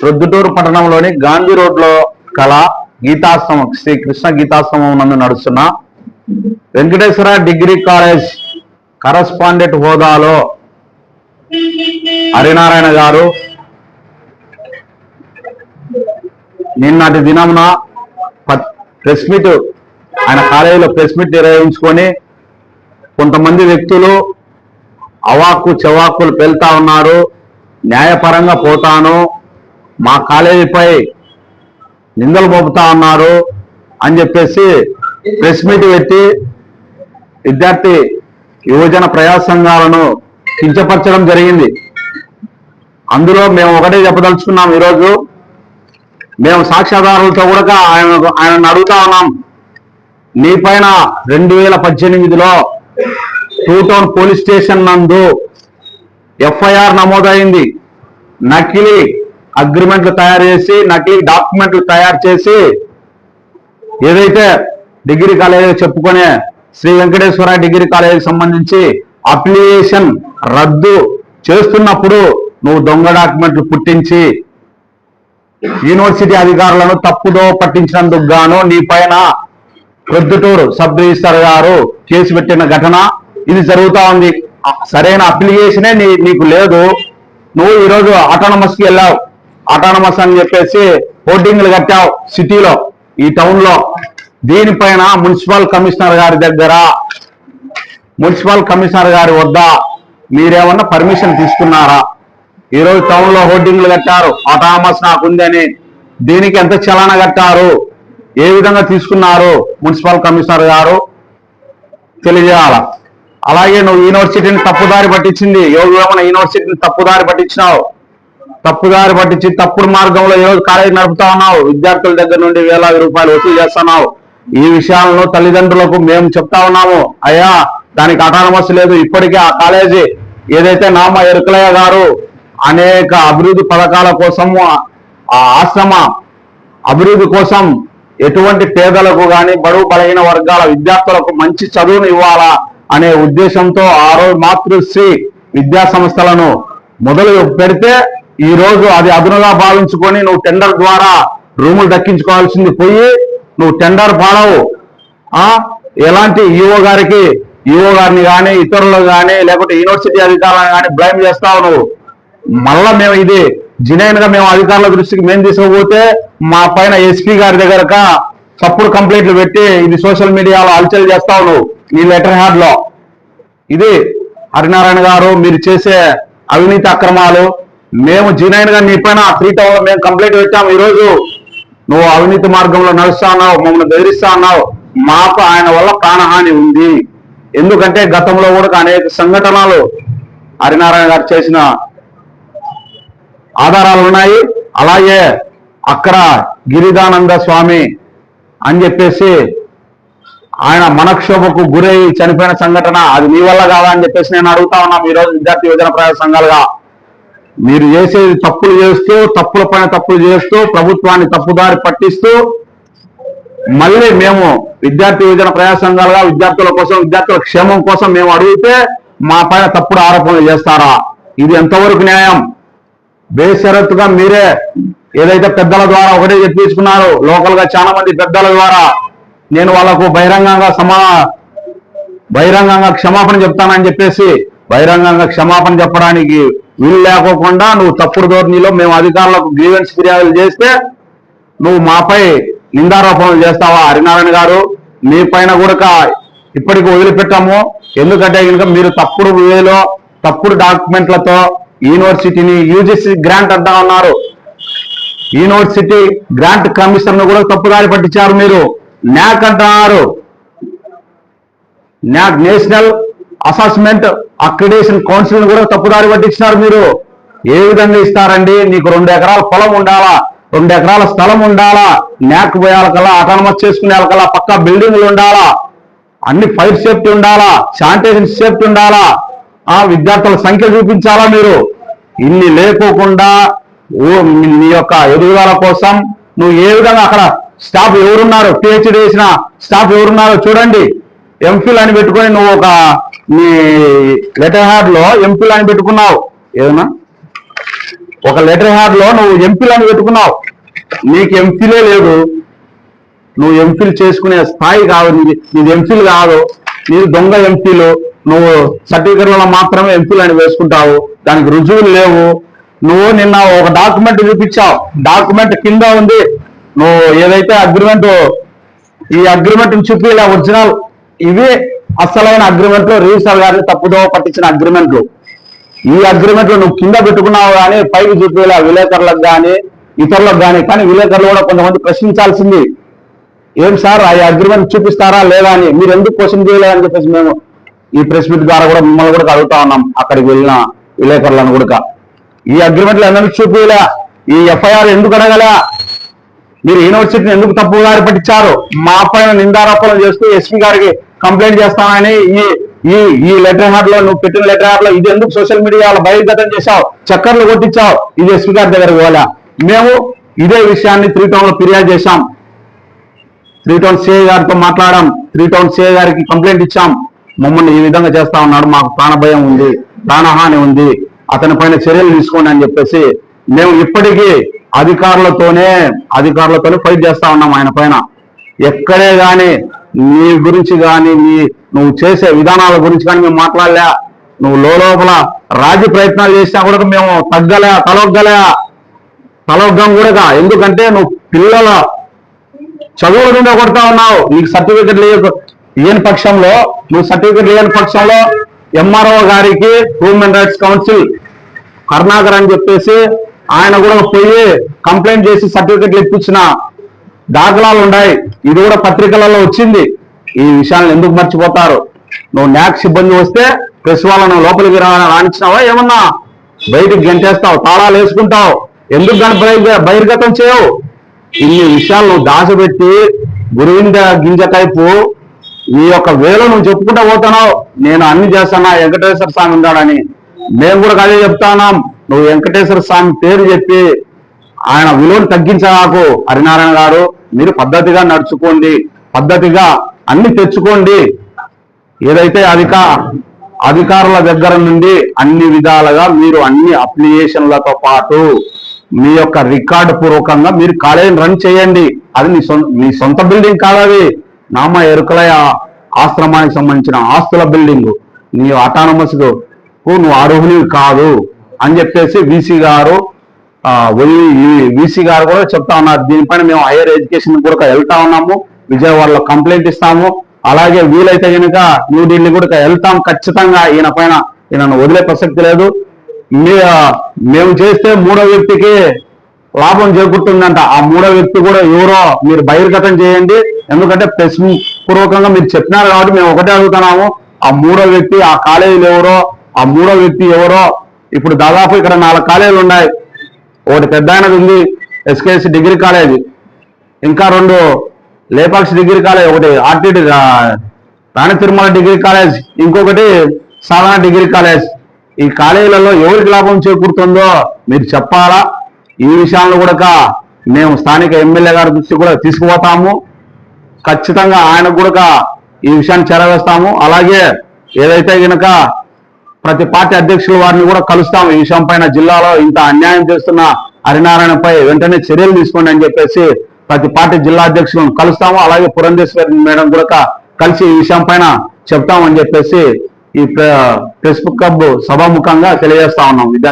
ప్రొద్దుటూరు పట్టణంలోని గాంధీ రోడ్లో గీతాశ్రమం శ్రీ కృష్ణ గీతాశ్రమం నందు నడుస్తున్న వెంకటేశ్వర డిగ్రీ కాలేజ్ కరస్పాండెంట్ హోదాలో హరినారాయణ గారు నిన్నటి దినమున ప్రెస్ మీట్ ఆయన కాలేజీలో ప్రెస్ మీట్ నిర్వహించుకొని కొంతమంది వ్యక్తులు అవాక్కు చెవాక్కులు పెళ్తా ఉన్నారు. న్యాయపరంగా పోతాను. మా కాలేజీపై నిందలు మోపుతా ఉన్నారు అని చెప్పేసి ప్రెస్ మీట్ పెట్టి విద్యార్థి యువజన ప్రజా సంఘాలను కించపరచడం జరిగింది. అందులో మేము ఒకటే చెప్పదలుచుకున్నాం ఈరోజు. మేము సాక్ష్యాధారాలతో కూడా ఆయన ఆయనను అడుగుతా ఉన్నాం. నీ పైన రెండు వేల పద్దెనిమిదిలో టూ టౌన్ పోలీస్ స్టేషన్ నందు ఎఫ్ఐఆర్ నమోదైంది. నకిలీ అగ్రిమెంట్లు తయారు చేసి నకిలీ డాక్యుమెంట్లు తయారు చేసి ఏదైతే డిగ్రీ కాలేజీ చెప్పుకునే శ్రీ వెంకటేశ్వర డిగ్రీ కాలేజీకి సంబంధించి అప్లికేషన్ రద్దు చేస్తున్నప్పుడు నువ్వు దొంగ డాక్యుమెంట్లు పుట్టించి యూనివర్సిటీ అధికారులను తప్పుదో పట్టించినందుకు గాను నీ పైన ప్రొద్దుటూరు సబ్ రిజిస్టర్ గారు కేసు పెట్టిన ఘటన ఇది జరుగుతా ఉంది. సరైన అప్లికేషనే నీ నీకు లేదు. నువ్వు ఈరోజు ఆటోనమస్కి వెళ్ళావు. అటానమస్ అని చెప్పేసి హోర్డింగ్లు కట్టావు సిటీలో ఈ టౌన్లో దీనిపైన మున్సిపల్ కమిషనర్ గారి దగ్గర మున్సిపల్ కమిషనర్ గారి వద్ద మీరేమన్నా పర్మిషన్ తీసుకున్నారా? ఈ రోజు టౌన్లో హోర్డింగ్లు కట్టారు ఆటామస్ నాకుందని దీనికి ఎంత చలన కట్టారు? ఏ విధంగా తీసుకున్నారు మున్సిపల్ కమిషనర్ గారు? తెలియజేయాల? అలాగే నువ్వు యూనివర్సిటీని తప్పుదారి పట్టించింది. ఏమైనా యూనివర్సిటీని తప్పుదారి పట్టించినావు? తప్పుదారి పట్టించి తప్పుడు మార్గంలో ఏదో కాలేజీ నడుపుతా ఉన్నావు. విద్యార్థుల దగ్గర నుండి వేలాది రూపాయలు వసూలు చేస్తున్నావు. ఈ విషయాలను తల్లిదండ్రులకు మేము చెప్తా ఉన్నాము. అయ్యా దానికి అటానమస్ లేదు. ఇప్పటికే ఆ కాలేజీ ఏదైతే నామ ఎరుకలయ్య గారు అనేక అభివృద్ధి పథకాల కోసము ఆ ఆశ్రమ అభివృద్ధి కోసం ఎటువంటి పేదలకు కానీ బడుగు బలహీన వర్గాల విద్యార్థులకు మంచి చదువును ఇవ్వాలా అనే ఉద్దేశంతో ఆ రోజు మాతృశ్రీ విద్యా సంస్థలను మొదలు పెడితే ఈ రోజు అది అదునుగా భావించుకొని నువ్వు టెండర్ ద్వారా రూములు దక్కించుకోవాల్సింది పోయి నువ్వు టెండర్ పాడవు. ఆ? ఎలాంటి ఈఓ గారికి ఈఓ గారిని కానీ ఇతరులు కానీ లేకపోతే యూనివర్సిటీ అధికారులను కానీ బ్లైమ్ చేస్తావు నువ్వు. మళ్ళా మేము ఇది జినైన్గా మేము అధికారుల దృష్టికి మేము తీసుకుపోతే మా పైన ఎస్పీ గారి దగ్గరక తప్పుడు కంప్లైంట్లు పెట్టి ఇది సోషల్ మీడియాలో అలచల్ చేస్తావు నువ్వు ఈ లెటర్ హ్యాడ్లో ఇది హరినారాయణ గారు మీరు చేసే అవినీతి అక్రమాలు మేము జినైన్ గారు నీ పైన త్రీ టౌన్ మేము కంప్లైంట్ పెట్టాము. ఈ రోజు నువ్వు అవినీతి మార్గంలో నడుస్తా ఉన్నావు మమ్మల్ని బెదిరిస్తా ఉన్నావు మాకు ఆయన వల్ల ప్రాణహాని ఉంది. ఎందుకంటే గతంలో కూడా అనేక సంఘటనలు హరినారాయణ గారు చేసిన ఆధారాలు ఉన్నాయి. అలాగే అక్కడ గిరిదానంద స్వామి అని చెప్పేసి ఆయన మనక్షోభకు గురై చనిపోయిన సంఘటన అది మీ వల్ల కాదా అని చెప్పేసి నేను అడుగుతా ఉన్నాం ఈరోజు రోజు విద్యార్థి యువజన ప్రజా సంఘాలుగా మీరు చేసేది తప్పులు చేస్తూ తప్పుల పైన తప్పులు చేస్తూ ప్రభుత్వాన్ని తప్పుదారి పట్టిస్తూ మళ్ళీ మేము విద్యార్థి విభజన ప్రయాసంగా విద్యార్థుల కోసం విద్యార్థుల క్షేమం కోసం మేము అడిగితే మా పైన తప్పుడు ఆరోపణలు చేస్తారా? ఇది ఎంతవరకు న్యాయం? బేషరత్తుగా మీరే ఏదైతే పెద్దల ద్వారా ఒకటే చెప్పించుకున్నారు లోకల్గా చాలా మంది పెద్దల ద్వారా నేను వాళ్ళకు బహిరంగంగా సమా బహిరంగంగా క్షమాపణ చెప్తానని చెప్పేసి బహిరంగంగా క్షమాపణ చెప్పడానికి వీలు లేకోకుండా నువ్వు తప్పుడు ధోరణిలో మేము అధికారులకు గ్రీవెన్స్ ఫిర్యాదులు చేస్తే నువ్వు మాపై నిందారోపణలు చేస్తావా? హరినారాయణ గారు మీ పైన కూడా ఇప్పటికి వదిలిపెట్టాము. ఎందుకంటే కనుక మీరు తప్పుడు వేలో తప్పుడు డాక్యుమెంట్లతో యూనివర్సిటీని యూజిసి గ్రాంట్ అంటా ఉన్నారు యూనివర్సిటీ గ్రాంట్ కమిషన్ కూడా తప్పుదారి పట్టించారు మీరు. న్యాక్ అంటున్నారు NAAC national assessment accreditation council కూడా తప్పుదారి పట్టించినారు మీరు. ఏ విధంగా ఇస్తారండి? నీకు రెండు ఎకరాల పొలం ఉండాలా? రెండు ఎకరాల స్థలం ఉండాలా? న్యాక్ పోయాలకల్లా అటానమస్ చేసుకునే కల్లా పక్కా బిల్డింగ్లు ఉండాలా? అన్ని ఫైర్ సేఫ్టీ ఉండాలా? శానిటేషన్ సేఫ్టీ ఉండాలా? ఆ విద్యార్థుల సంఖ్య చూపించాలా మీరు? ఇన్ని లేకోకుండా నీ నీ యొక్క ఎదుగుదల కోసం నువ్వు ఏ విధంగా అక్కడ స్టాఫ్ ఎవరున్నారు? పిహెచ్డి చేసిన స్టాఫ్ ఎవరున్నారో చూడండి. ఎంఫిల్ అని పెట్టుకొని నువ్వు ఒక నీ లెటర్ హ్యాడ్లో ఎంఫిల్ అని పెట్టుకున్నావు. ఏదన్నా? ఒక లెటర్ హ్యాడ్లో నువ్వు అని పెట్టుకున్నావు. నీకు ఎంపీలే లేదు. నువ్వు ఎంపీలు చేసుకునే స్థాయి కాదు. నీది ఎంపీలు కాదు. నీది దొంగ ఎంపీలు నువ్వు సర్టిఫికెట్లలో మాత్రమే ఎంపీలు అని వేసుకుంటావు. దానికి రుజువులు లేవు. నువ్వు నిన్న ఒక డాక్యుమెంట్ చూపించావు. డాక్యుమెంట్ కింద ఉంది. నువ్వు ఏదైతే అగ్రిమెంట్ ఈ అగ్రిమెంట్ చూపిలా ఒరిజినల్ ఇవే అసలైన అగ్రిమెంట్లు రిజిస్టర్ గారిని తప్పుదో పట్టించిన అగ్రిమెంట్లు ఈ అగ్రిమెంట్ నువ్వు కింద పెట్టుకున్నావు కానీ పైకి చూపేలా విలేకరులకు కానీ ఇతరులకు కానీ కానీ విలేకరులు కూడా కొంతమంది ప్రశ్నించాల్సింది. ఏం సార్ ఆ అగ్రిమెంట్ చూపిస్తారా లేదా అని. మీరు ఎందుకు క్వశ్చన్ చేయలేదని చెప్పేసి మేము ఈ ప్రెస్ మీట్ ద్వారా కూడా మిమ్మల్ని కూడా అడుగుతా ఉన్నాం. అక్కడికి వెళ్ళిన విలేకరులను కూడా. ఈ అగ్రిమెంట్లు ఎందుకు చూపిలా ఈ ఎఫ్ఐఆర్ ఎందుకు అడగలే? మీరు యూనివర్సిటీని ఎందుకు తప్పుదారి పట్టించారు? మా పైన నిందారోపణలు చేస్తూ ఎస్పీ గారికి కంప్లైంట్ చేస్తామని ఈ ఈ ఈ లెటర్ హ్యాడ్లో నువ్వు పెట్టిన లెటర్ హ్యాడ్లో ఇది ఎందుకు సోషల్ మీడియాలో బహిర్గతం చేశావు? చక్కర్లు కొట్టించావు? ఇది ఎస్పీ గారి దగ్గర పోలే మేము ఇదే విషయాన్ని త్రీ టౌన్లో ఫిర్యాదు చేశాం. త్రీ టౌన్ సిఐ గారితో మాట్లాడాం. త్రీ టౌన్ సిఐ గారికి కంప్లైంట్ ఇచ్చాం. మమ్మల్ని ఈ విధంగా చేస్తా ఉన్నాడు. మాకు ప్రాణభయం ఉంది ప్రాణహాని ఉంది. అతని పైన చర్యలు తీసుకోండి అని చెప్పేసి మేము ఇప్పటికీ అధికారులతోనే అధికారులతోనే ఫైట్ చేస్తా ఉన్నాం ఆయన పైన. ఎక్కడే కానీ నీ గురించి కానీ నీ నువ్వు చేసే విధానాల గురించి కానీ మేము మాట్లాడలే. నువ్వు లోపల రాజీ ప్రయత్నాలు చేసినా కూడా మేము తగ్గలే తలొగ్గలే. తలొగ్గం కూడా ఎందుకంటే నువ్వు పిల్లల చదువుల మీద కొడతా ఉన్నావు. నీకు సర్టిఫికెట్ లేదు లేని పక్షంలో నువ్వు సర్టిఫికెట్ లేని పక్షంలో ఎంఆర్ఓ గారికి హ్యూమన్ రైట్స్ కౌన్సిల్ కరుణాకర్ అని చెప్పేసి ఆయన కూడా పోయి కంప్లైంట్ చేసి సర్టిఫికెట్లు ఇప్పించిన దాఖలాలు ఉన్నాయి. ఇది కూడా పత్రికలలో వచ్చింది. ఈ విషయాలను ఎందుకు మర్చిపోతారు? నువ్వు న్యాక్ సిబ్బంది వస్తే ప్రెస్ వాళ్ళను లోపలికి రాణించినావా ఏమన్నా? బయటికి గంటేస్తావు తాళాలు వేసుకుంటావు. ఎందుకు దాన్ని బహిర్గతం చేయవు? ఇన్ని విషయాలు నువ్వు దాచిపెట్టి గురువింద గింజ టైపు ఈ యొక్క వేలో నువ్వు చెప్పుకుంటా పోతున్నావు. నేను అన్ని చేస్తానా వెంకటేశ్వర స్వామి ఉన్నాడని. మేము కూడా అదే చెప్తాన్నాం నువ్వు వెంకటేశ్వర స్వామి పేరు చెప్పి ఆయన విలువను తగ్గించగాకు హరినారాయణ గారు మీరు పద్ధతిగా నడుచుకోండి పద్ధతిగా అన్ని తెచ్చుకోండి. ఏదైతే అధిక అధికారుల దగ్గర నుండి అన్ని విధాలుగా మీరు అన్ని అప్లికేషన్లతో పాటు మీ యొక్క రికార్డు పూర్వకంగా మీరు కాలేజీని రన్ చేయండి. అది మీ సొంత మీ సొంత బిల్డింగ్ కాదు అది. నామ ఎరుకలయ ఆశ్రమానికి సంబంధించిన ఆస్తుల బిల్డింగ్. నీ అటానమస్ నువ్వు అర్హునివి కాదు అని చెప్పేసి వీసీ గారు వీసీ గారు కూడా చెప్తా ఉన్నారు. దీనిపైన మేము హైయర్ ఎడ్యుకేషన్ కూడా వెళ్తా ఉన్నాము. విజయవాడలో కంప్లైంట్ ఇస్తాము. అలాగే వీలైతే కనుక న్యూఢిల్లీ కూడా వెళ్తాం. ఖచ్చితంగా ఈయన పైన ఈయనను వదిలే ప్రసక్తి లేదు. మీ- మేము చేస్తే మూడో వ్యక్తికి లాభం చేకూరుతుందంట. ఆ మూడో వ్యక్తి కూడా ఎవరో మీరు బహిర్గతం చేయండి. ఎందుకంటే ప్రెస్ పూర్వకంగా మీరు చెప్పినారు కాబట్టి మేము ఒకటే అడుగుతున్నాము. ఆ మూడో వ్యక్తి ఆ కాలేజీలు ఎవరో ఆ మూడో వ్యక్తి ఎవరో ఇప్పుడు దాదాపు ఇక్కడ నాలుగు కాలేజీలు ఉన్నాయి. ఒకటి పెద్ద ఆయనది ఉంది ఎస్కేఎస్ డిగ్రీ కాలేజ్. ఇంకా రెండు లేపాక్స్ డిగ్రీ కాలేజ్ ఒకటి RTD Rani Tirumala degree college ఇంకొకటి సాధారణ డిగ్రీ కాలేజ్. ఈ కాలేజీలలో ఎవరికి లాభం చేకూరుతుందో మీరు చెప్పాలా? ఈ విషయాలను కూడా మేము స్థానిక ఎమ్మెల్యే గారి దృష్టి కూడా తీసుకుపోతాము. ఖచ్చితంగా ఆయన కూడా ఈ విషయాన్ని చేరవేస్తాము. అలాగే ఏదైతే గనక ప్రతి పార్టీ అధ్యక్షుల వారిని కూడా కలుస్తాము. ఈ విషయం పైన జిల్లాలో ఇంత అన్యాయం చేస్తున్న హరినారాయణపై వెంటనే చర్యలు తీసుకోండి అని చెప్పేసి ప్రతి పార్టీ జిల్లా అధ్యక్షులను కలుస్తాము. అలాగే పురంధేశ్వరి మేడం కూడా కలిసి ఈ విషయం పైన చెప్తామని చెప్పేసి ఈ ప్రెస్ క్లబ్ సభాముఖంగా తెలియజేస్తా ఉన్నాం. విద్యార్థి